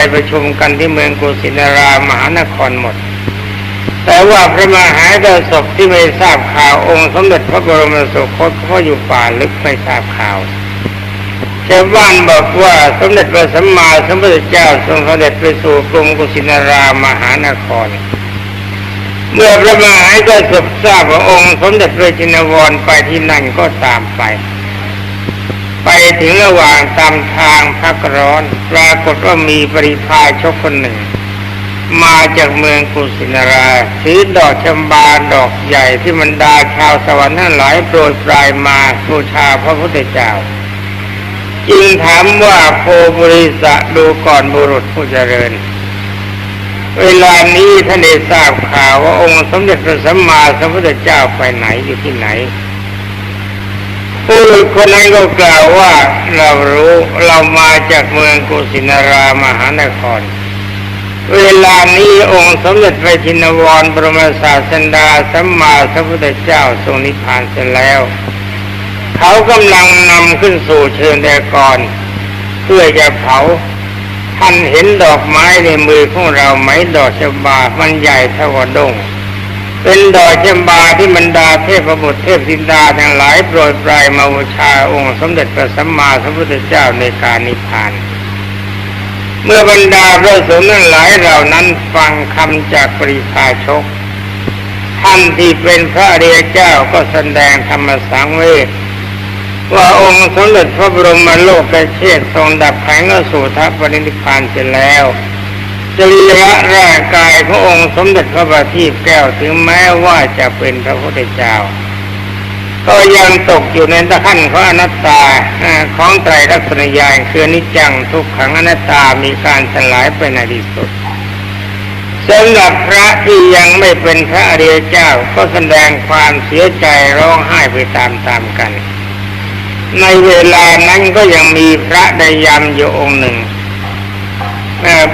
ไปประชุมกันที่เมืองกุสินารามหานครหมด แต่ว่าพระมหาดาศพที่ไม่ทราบข่าวองค์สมเด็จพระบรมสุคตเพราอยู่ป่าลึกไม่ทราบข่าวชาวบ้านบอกว่าสมเด็จพระสัมมาสัมพุทธเจ้าทรงเสด็จไปสู่กรุงกุสินารามหานคร เมื่อพระมหาดาศพทราบว่าองค์สมเด็จพระจินวรไปที่นั่นก็ตามไป ไปถึงระหว่างตามทางพักร้อน ปรากฏว่ามีปริพายชกคนหนึ่ง มาจากเมืองกุสินาราถือดอกชำบาดอกใหญ่ที่มันดาชาวสวรรค์ทั้งหลายโปรดปลายมาบูชาพระพุทธเจ้า จึงถามว่าโพบริสะดูก่อนบุรุษผู้เจริญเวลานี้ท่านได้ทราบข่าวว่าองค์สมเด็จพระสัมมาสัมพุทธเจ้าไปไหนอยู่ที่ไหน ผู้คนนั้นก็กล่าวว่าเรารู้เรามาจากเมืองกุสินารามหานคร เวลานี้องค์สมเด็จพระชินวรบรมศาสดาสัมมาสัมพุทธเจ้าทรงนิพพานเสร็จแล้ว เขากำลังนำขึ้นสู่เชิงแดกรเพื่อจะเผาท่านเห็นดอกไม้ในมือของเราไหมดอกชบามันใหญ่เท่าดง เป็นดอกชบาที่บรรดาเทพบุตรเทพธินดาทั้งหลายโปรดปรายมาบูชาองค์สมเด็จพระสัมมาสัมพุทธเจ้าในการนิพพาน เมื่อบรรดาพระสงฆ์ทั้งหลายเหล่านั้นฟังคำจากปริพาชก ท่านที่เป็นพระอริยเจ้าก็แสดงธรรมสังเวชว่าองค์สมเด็จพระบรมโลกเชษทรงดับแขันธ์สู่ทัพปรินิพพานเสร็จแล้ว จริยะร่างกายขององค์สมเด็จพระบาทีแก้วถึงแม้ว่าจะเป็นพระพุทธเจ้า ก็ยังตกอยู่ในตะขั้นของอนัตตาของไตรลักษณญาณคือนิจจังทุกขังอนัตตามีการสลายไปในที่สุดสำหรับพระที่ยังไม่เป็นพระอริยเจ้าก็แสดงความเสียใจร้องไห้ไปตามๆกัน ในเวลานั้นก็ยังมีพระไดยำอยู่องค์หนึ่ง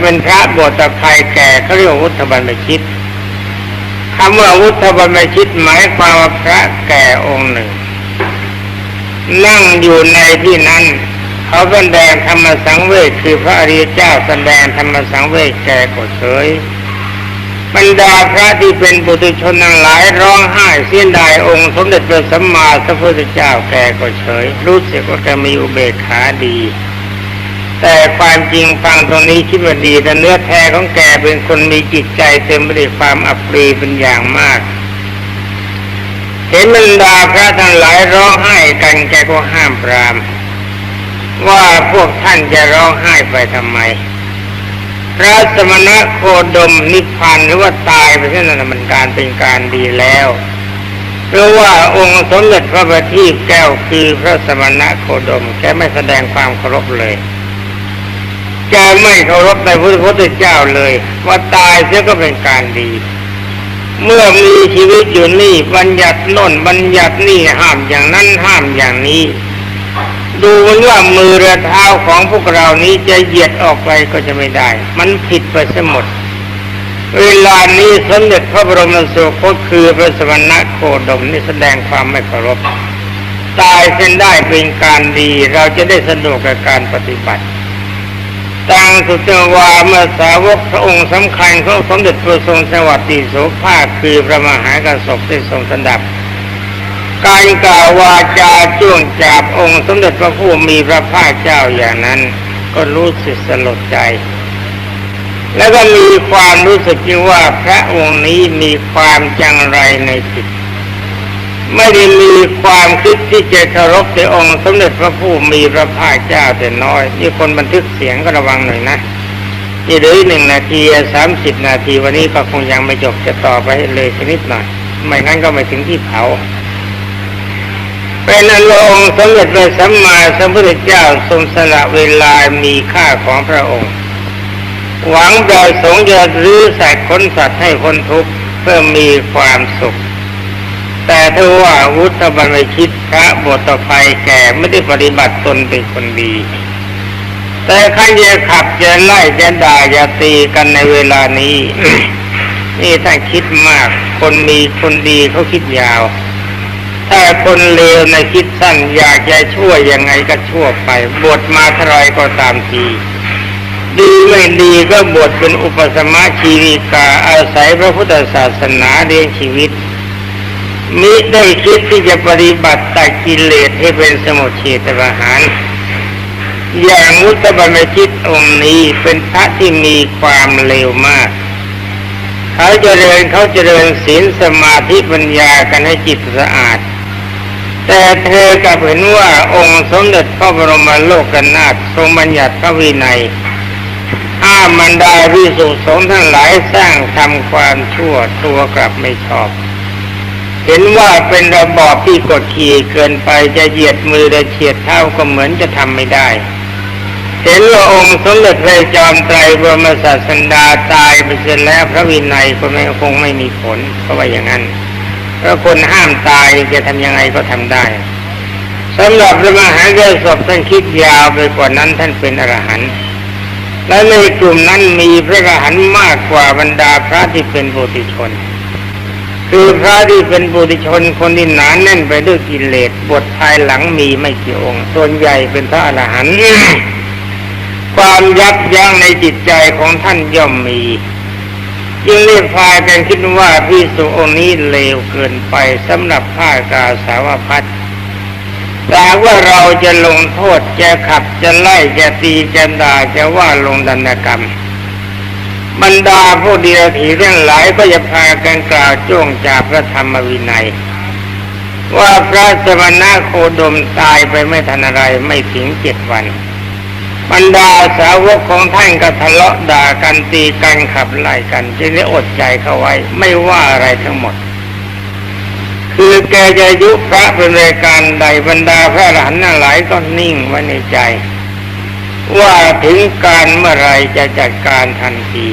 เป็นพระบวชตะไครแก่เขาเรียกวุฒบันมชิตคำว่าวุฒบันมชิตหมายความว่าพระแก่องค์หนึ่ง นั่งอยู่ในที่นั้น เขาแสดงธรรมสังเวชคือพระอริยเจ้าแสดงธรรมสังเวชแก่ก็เฉยบรรดาพระที่เป็นบุตรชนทั้งหลายร้องไห้เสียดายองค์สมเด็จพระสัมมาสัมพุทธเจ้าแก่ก็เฉย รู้สึกว่าแกมีอุเบกขาดี แต่ความจริงฟังตรงนี้คิดว่าดีแต่เนื้อแท้ของแกเป็นคนมีจิตใจเต็มไปด้วยความอัปรีเป็นอย่างมาก เห็นบรรดาพระทั้งหลายร้องไห้กันแกก็ห้ามปราม ว่าพวกท่านจะร้องไห้ไปทำไม พระสมณะโคดมนิพพานหรือว่าตายไปเช่นนั้นมันการเป็นการดีแล้วเพราะว่าองค์สมเด็จพระบัณฑิตแก้วคือพระสมณะโคดมแกไม่แสดงความเคารพเลย แกไม่เคารพในพระพุทธเจ้าเลย ว่าตายเสียก็เป็นการดี เมื่อมีชีวิตอยู่นี่บัญญัติโน่นบัญญัตินี่ห้ามอย่างนั้นห้ามอย่างนี้ ดูมันว่ามือและเท้าของพวกเรานี้จะเหยียดออกไปก็จะไม่ได้ มันผิดไปเสหมดเวลานี้สมเด็จพระบรมสุคตคือพระสมณะโคดมนี่แสดงความไม่เคารพตายเส้นได้เป็นการดี เราจะได้สะดวกกับการปฏิบัติ ต่างสุตวาเมื่อสาวกพระองค์สำคัญของสมเด็จพระทรงสวัสดิโสภาคคือพระมหากษัตริย์ที่ทรงสดับ การกล่าววาจาจ้วงจับองค์สมเด็จพระผู้มีพระภาคเจ้าอย่างนั้น ก็รู้สึกสลดใจ แล้วก็มีความรู้สึกที่ว่าพระองค์นี้มีความจังไรในจิต ไม่ได้มีความคิดที่จะเคารพในองค์สมเด็จพระผู้มีพระภาคเจ้าแต่น้อยนี่คนบันทึกเสียงก็ระวังหน่อยนะนี่เหลือหนึ่งนาทีสามสิบนาทีวันนี้ก็คงยังไม่จบจะต่อไปเลยชนิดหน่อยไม่งั้นก็ไม่ถึงที่เผาเป็นอนองค์สมเด็จพระสัมมาสัมพุทธเจ้าทรงสละเวลามีค่าของพระองค์ หวังโดยสงฆ์จะรื้อสายคนสัตว์ให้พ้นทุกข์เพื่อมีความสุข แต่ถ้าว่าวุฒบันไม่คิดพระบทภัยแก่ไม่ได้ปฏิบัติตนเป็นคนดี แต่ขันจะขับจะไล่จะด่าจะตีกันในเวลานี้ นี่ท่าคิดมาก คนมีคนดีเขาคิดยาว ถ้าคนเลวในคิดสั้นอยากจะช่วยยังไงก็ชั่วไป บทมาเทาไรก็ตามทีดีไม่ดีก็บวชเป็นอุปสมะชีวิกาอาศัยพระพุทธศาสนาเลี้ยงชีวิต มิได้คิดที่จะปฏิบัติตัดกิเลสให้เป็นสมุทเฉตประหาร อย่างมุตตบรรจิตองค์นี้เป็นพระที่มีความเร็วมาก เขาเจริญเขาเจริญศีลสมาธิปัญญากันให้จิตสะอาด แต่เธอกลับเห็นว่าองค์สมเด็จพระบรมโลกนาถทรงบัญญัติพระวินัยห้ามมันไดาวิสุสงฆ์ทั้งหลายสร้างทำความชั่วตัวกลับไม่ชอบ เห็นว่าเป็นระบอบที่กดขี่เกินไปจะเหยียดมือจะเฉียดเท้าก็เหมือนจะทำไม่ได้เห็นว่าองค์สมเด็จพระจอมไตรบรมศาสดาตายไปเสร็จแล้วพระวินัยก็ไม่คงไม่มีผลเพราะว่าอย่างนั้นเพราะคนห้ามตายจะทำยังไงก็ทำได้สำหรับพระมหาเกศพท่านคิดยาวไปกว่านั้นท่านเป็นอรหันต์และในกลุ่มนั้นมีพระอรหันต์มากกว่าบรรดาพระที่เป็นปุถุชน คือพระที่เป็นปุถุชนคนที่หนานแน่นไปด้วยกิเลสบทภายหลังมีไม่กี่องค์ ส่วนใหญ่เป็นพระอรหันต์ความยับยั้งในจิตใจของท่านย่อมมีจึงเรียกพายกันคิดว่าพิสุองนี้เลวเกินไปสำหรับผ้ากาสาวพัดแต่ว่าเราจะลงโทษจะขับจะไล่จะตีจะด่าจะว่าลงดันกรรม บรรดาผู้เดียถีทั้งหลายก็จะพากันกล่าวจ้วงจากพระธรรมวินัย ว่าพระสมณะโคดมตายไปไม่ทันอะไรไม่ถึงเจ็ดวัน บรรดาสาวกของท่านก็ทะเลาะด่ากันตีกันขับไล่กันจึงได้อดใจเข้าไว้ไม่ว่าอะไรทั้งหมด คือแกจะยุพระเป็นรายการใดบรรดาพระอรหันหลายก็นิ่งไว้ในใจ ว่าถึงการเมื่อไรจะจัดการทันที